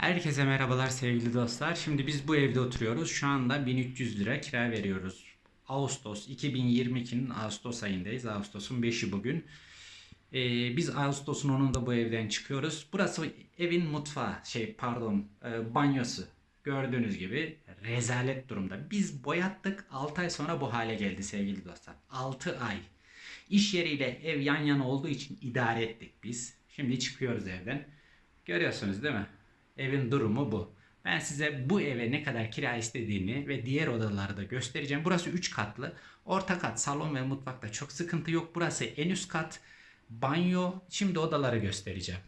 Herkese merhabalar sevgili dostlar. Şimdi biz bu evde oturuyoruz. Şu anda 1300 lira kira veriyoruz. Ağustos 2022'nin Ağustos ayındayız. Ağustos'un 5'i bugün. Ee, biz Ağustos'un 10'unda bu evden çıkıyoruz. Burası evin mutfağı, şey pardon, e, banyosu. Gördüğünüz gibi rezalet durumda. Biz boyattık 6 ay sonra bu hale geldi sevgili dostlar. 6 ay. İş yeriyle ev yan yana olduğu için idare ettik biz. Şimdi çıkıyoruz evden. Görüyorsunuz değil mi? Evin durumu bu. Ben size bu eve ne kadar kira istediğini ve diğer odaları da göstereceğim. Burası 3 katlı. Orta kat, salon ve mutfakta çok sıkıntı yok. Burası en üst kat. Banyo. Şimdi odaları göstereceğim.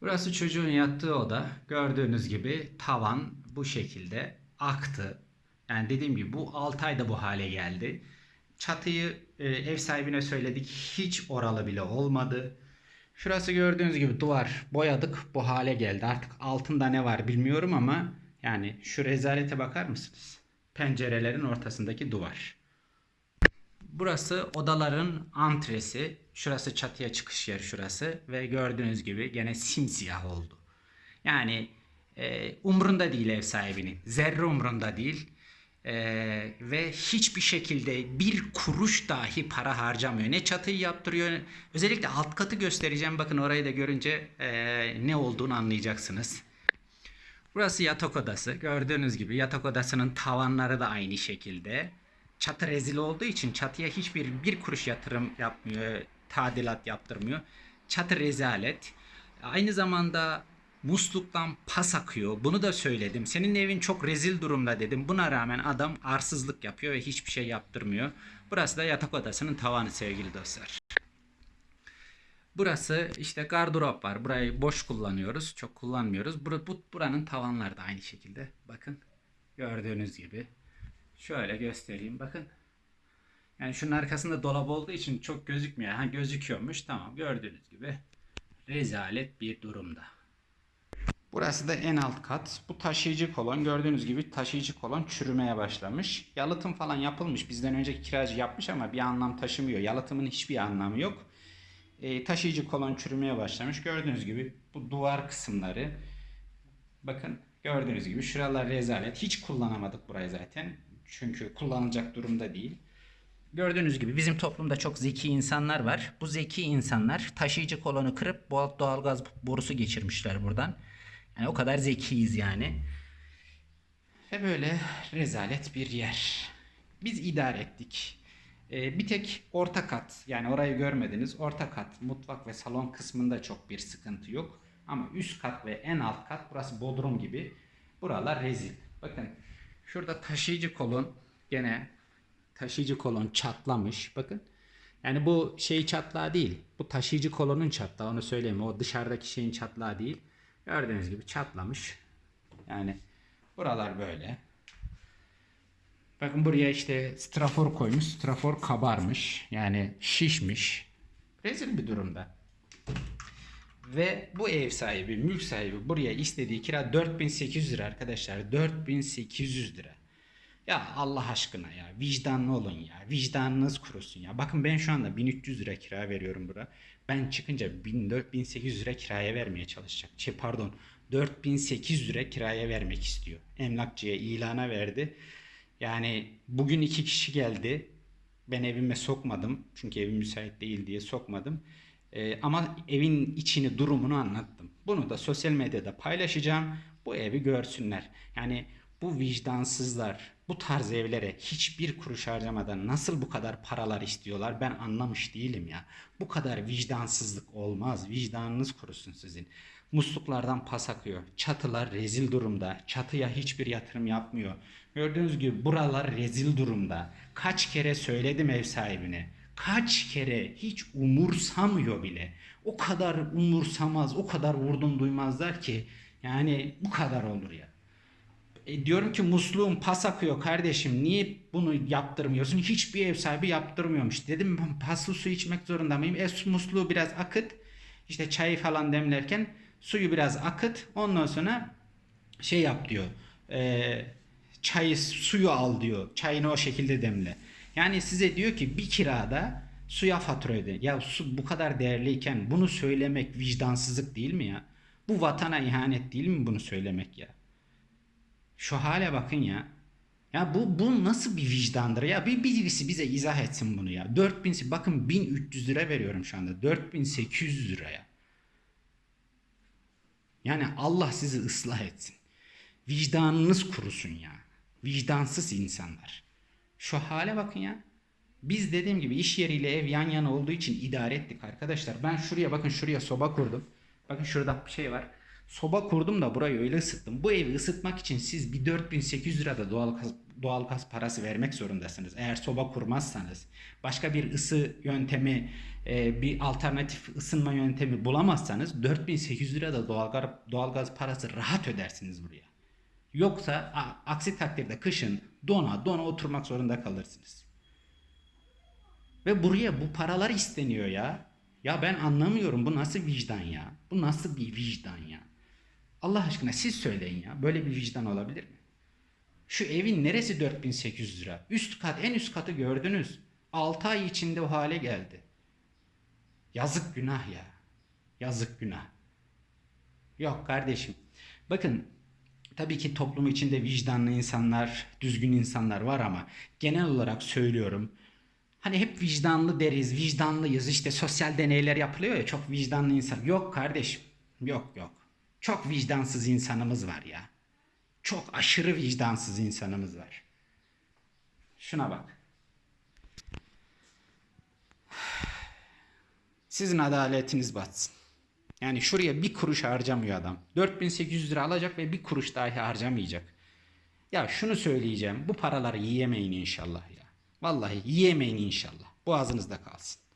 Burası çocuğun yattığı oda. Gördüğünüz gibi tavan bu şekilde aktı. Yani dediğim gibi bu 6 ayda bu hale geldi. Çatıyı e, ev sahibine söyledik. Hiç oralı bile olmadı. Şurası gördüğünüz gibi duvar boyadık. Bu hale geldi. Artık altında ne var bilmiyorum ama yani şu rezalete bakar mısınız? Pencerelerin ortasındaki duvar. Burası odaların antresi. Şurası çatıya çıkış yeri şurası. Ve gördüğünüz gibi gene simsiyah oldu. Yani e, umrunda değil ev sahibinin. Zerre umrunda değil. E, ve hiçbir şekilde bir kuruş dahi para harcamıyor. Ne çatıyı yaptırıyor. Özellikle alt katı göstereceğim. Bakın orayı da görünce e, ne olduğunu anlayacaksınız. Burası yatak odası. Gördüğünüz gibi yatak odasının tavanları da aynı şekilde. Çatı rezil olduğu için çatıya hiçbir bir kuruş yatırım yapmıyor, tadilat yaptırmıyor. Çatı rezalet. Aynı zamanda musluktan pas akıyor. Bunu da söyledim. Senin evin çok rezil durumda dedim. Buna rağmen adam arsızlık yapıyor ve hiçbir şey yaptırmıyor. Burası da yatak odasının tavanı sevgili dostlar. Burası işte gardırop var. Burayı boş kullanıyoruz. Çok kullanmıyoruz. Bur bu, buranın tavanları da aynı şekilde. Bakın gördüğünüz gibi. Şöyle göstereyim. Bakın. Yani şunun arkasında dolap olduğu için çok gözükmüyor. Ha gözüküyormuş. Tamam gördüğünüz gibi. Rezalet bir durumda. Burası da en alt kat. Bu taşıyıcı kolon gördüğünüz gibi taşıyıcı kolon çürümeye başlamış. Yalıtım falan yapılmış. Bizden önceki kiracı yapmış ama bir anlam taşımıyor. Yalıtımın hiçbir anlamı yok. E, taşıyıcı kolon çürümeye başlamış. Gördüğünüz gibi bu duvar kısımları bakın gördüğünüz gibi şuralar rezalet. Hiç kullanamadık burayı zaten. Çünkü kullanılacak durumda değil. Gördüğünüz gibi bizim toplumda çok zeki insanlar var. Bu zeki insanlar taşıyıcı kolonu kırıp doğalgaz borusu geçirmişler buradan. Yani o kadar zekiyiz yani. Ve böyle rezalet bir yer. Biz idare ettik. Ee, bir tek orta kat yani orayı görmediniz. Orta kat mutfak ve salon kısmında çok bir sıkıntı yok. Ama üst kat ve en alt kat burası bodrum gibi. Buralar rezil. Bakın şurada taşıyıcı kolon gene taşıyıcı kolon çatlamış. Bakın. Yani bu şey çatlağı değil. Bu taşıyıcı kolonun çatlağı onu söyleyeyim. O dışarıdaki şeyin çatlağı değil. Gördüğünüz gibi çatlamış. Yani buralar böyle. Bakın buraya işte strafor koymuş. Strafor kabarmış. Yani şişmiş. Rezil bir durumda. Ve bu ev sahibi, mülk sahibi buraya istediği kira 4800 lira arkadaşlar. 4800 lira. Ya Allah aşkına ya vicdanlı olun ya. Vicdanınız kurusun ya. Bakın ben şu anda 1300 lira kira veriyorum bura. Ben çıkınca 1400 lira kiraya vermeye çalışacak. Şey pardon 4800 lira kiraya vermek istiyor. Emlakçıya ilana verdi. Yani bugün iki kişi geldi. Ben evime sokmadım. Çünkü evim müsait değil diye sokmadım. Ee, ama evin içini, durumunu anlattım. Bunu da sosyal medyada paylaşacağım. Bu evi görsünler. Yani bu vicdansızlar bu tarz evlere hiçbir kuruş harcamadan nasıl bu kadar paralar istiyorlar ben anlamış değilim ya. Bu kadar vicdansızlık olmaz. Vicdanınız kurusun sizin. Musluklardan pas akıyor. Çatılar rezil durumda. Çatıya hiçbir yatırım yapmıyor. Gördüğünüz gibi buralar rezil durumda. Kaç kere söyledim ev sahibine. Kaç kere hiç umursamıyor bile. O kadar umursamaz, o kadar vurdum duymazlar ki yani bu kadar olur ya. E, diyorum ki musluğum pas akıyor kardeşim niye bunu yaptırmıyorsun? Hiçbir ev sahibi yaptırmıyormuş. Dedim ben paslı su içmek zorunda mıyım? E musluğu biraz akıt. İşte çayı falan demlerken suyu biraz akıt. Ondan sonra şey yap diyor. E, çayı suyu al diyor. Çayını o şekilde demle. Yani size diyor ki bir kirada suya fatura öde. Ya su bu kadar değerliyken bunu söylemek vicdansızlık değil mi ya? Bu vatana ihanet değil mi bunu söylemek ya? Şu hale bakın ya. Ya bu bu nasıl bir vicdandır ya? Bir birisi bize izah etsin bunu ya. 4000 bakın 1300 lira veriyorum şu anda. 4800 liraya. Yani Allah sizi ıslah etsin. Vicdanınız kurusun ya. Vicdansız insanlar. Şu hale bakın ya. Biz dediğim gibi iş yeriyle ev yan yana olduğu için idare ettik arkadaşlar. Ben şuraya bakın şuraya soba kurdum. Bakın şurada bir şey var. Soba kurdum da burayı öyle ısıttım. Bu evi ısıtmak için siz bir 4800 lirada doğalgaz, doğalgaz parası vermek zorundasınız. Eğer soba kurmazsanız, başka bir ısı yöntemi, e, bir alternatif ısınma yöntemi bulamazsanız 4800 lirada doğalgaz, doğalgaz parası rahat ödersiniz buraya. Yoksa aksi takdirde kışın dona dona oturmak zorunda kalırsınız. Ve buraya bu paralar isteniyor ya. Ya ben anlamıyorum bu nasıl vicdan ya? Bu nasıl bir vicdan ya? Allah aşkına siz söyleyin ya. Böyle bir vicdan olabilir mi? Şu evin neresi 4800 lira? Üst kat, en üst katı gördünüz. 6 ay içinde o hale geldi. Yazık günah ya. Yazık günah. Yok kardeşim. Bakın tabii ki toplum içinde vicdanlı insanlar, düzgün insanlar var ama genel olarak söylüyorum. Hani hep vicdanlı deriz, vicdanlıyız. İşte sosyal deneyler yapılıyor ya çok vicdanlı insan. Yok kardeşim. Yok yok. Çok vicdansız insanımız var ya. Çok aşırı vicdansız insanımız var. Şuna bak. Sizin adaletiniz batsın. Yani şuraya bir kuruş harcamıyor adam. 4800 lira alacak ve bir kuruş dahi harcamayacak. Ya şunu söyleyeceğim. Bu paraları yiyemeyin inşallah ya. Vallahi yiyemeyin inşallah. Boğazınızda kalsın.